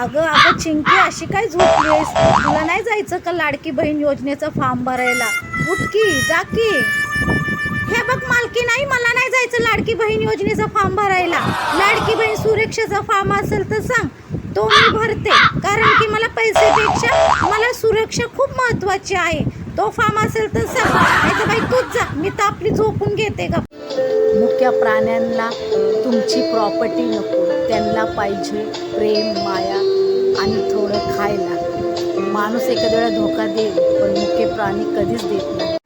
अगं अगं चिंकी अशी काय झोपलीस तुला नाही जायचं का लाडकी बहीण योजनेचा फॉर्म भरायला? उठकी जा की. हे बघ मालकी नाही मला नाही जायचं लाडकी बहीण योजनेचा फॉर्म भरायला. लाडकी बहीण सुरक्षेचा फॉर्म असेल तर सांग. तो मी भरते. कारण की मला पैसेपेक्षा मला सुरक्षा खूप महत्वाची आहे. तो फॉर्म असेल तर सांग. नाही तर बाई तूच जा. मी तर आपली झोपून घेते का मुख्य प्राण्यांना तुमची प्रॉपर्टी नको. त्यांना पाहिजे प्रेम माया आणि थोडं खायला. माणूस एखाद्या वेळा धोका देईल पण मुख्य प्राणी कधीच देत नाही.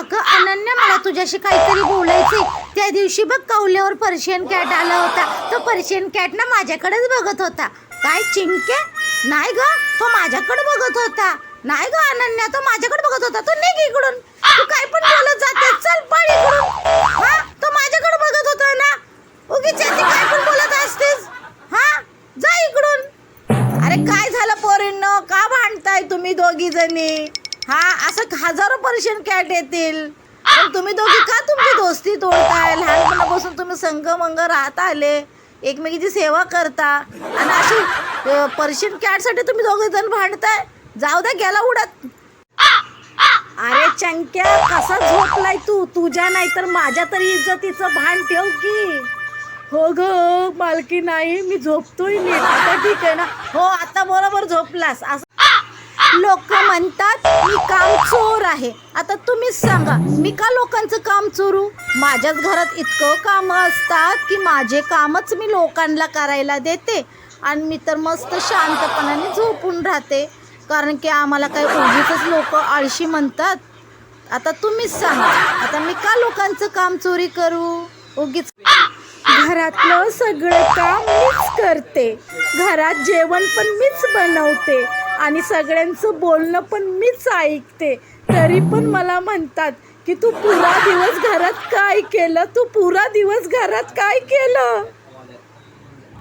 अगं अनन्या मला तुझ्याशी काहीतरी बोलायचे त्या दिवशी बघ कौल्यावर पर्शियन कॅट आला होता. तो पर्शियन कॅट ना माझ्याकडेच बघत होता. काय चिंके नाही ग तो माझ्याकडे बघत होता. नाही ग अनन्या तो माझ्याकडे बघत होता. तो तुम्ही दोघी जणी. हा असं हजारो पर्शियन कॅट येतील. पण तुम्ही दोघी का तुमची दोस्ती तोडताय? लहानपणापासून तुम्ही संगमंग राहत आले. एकमेकीची सेवा करता. आणि अशी पर्शियन कॅटसाठी तुम्ही दोघे जण भांडताय? जाऊ द्या गेला उडत. अरे चंक्या कसा झोपलाय तू? तुझ्या नाही तर माझ्या तरी इज्जतीचं भान ठेव की. हो ग मालकी नाही मी झोपतोय मी. आता ठीक आहे ना? हो आता बरोबर झोपलास. असं लोक म्हणतात मी काम चोर आहे. आता तुम्हीच सांगा मी का लोकांचं काम चोरू? माझ्याच घरात इतकं काम असतात की माझे कामच मी लोकांना करायला देते आणि मी तर मस्त शांतपणाने झोपून राहते. कारण की आम्हाला काही उगीच लोक आळशी म्हणतात. आता तुम्हीच सांगा आता मी का लोकांचं काम चोरी करू? उगीच घरातलं सगळं काम मीच करते. घरात जेवण पण मीच बनवते. आणि सगळ्यांचं बोलणं पण मीच ऐकते. तरी पण मला म्हणतात की तू पुरा दिवस घरात काय केलं? तू पुरा दिवस घरात काय केलं?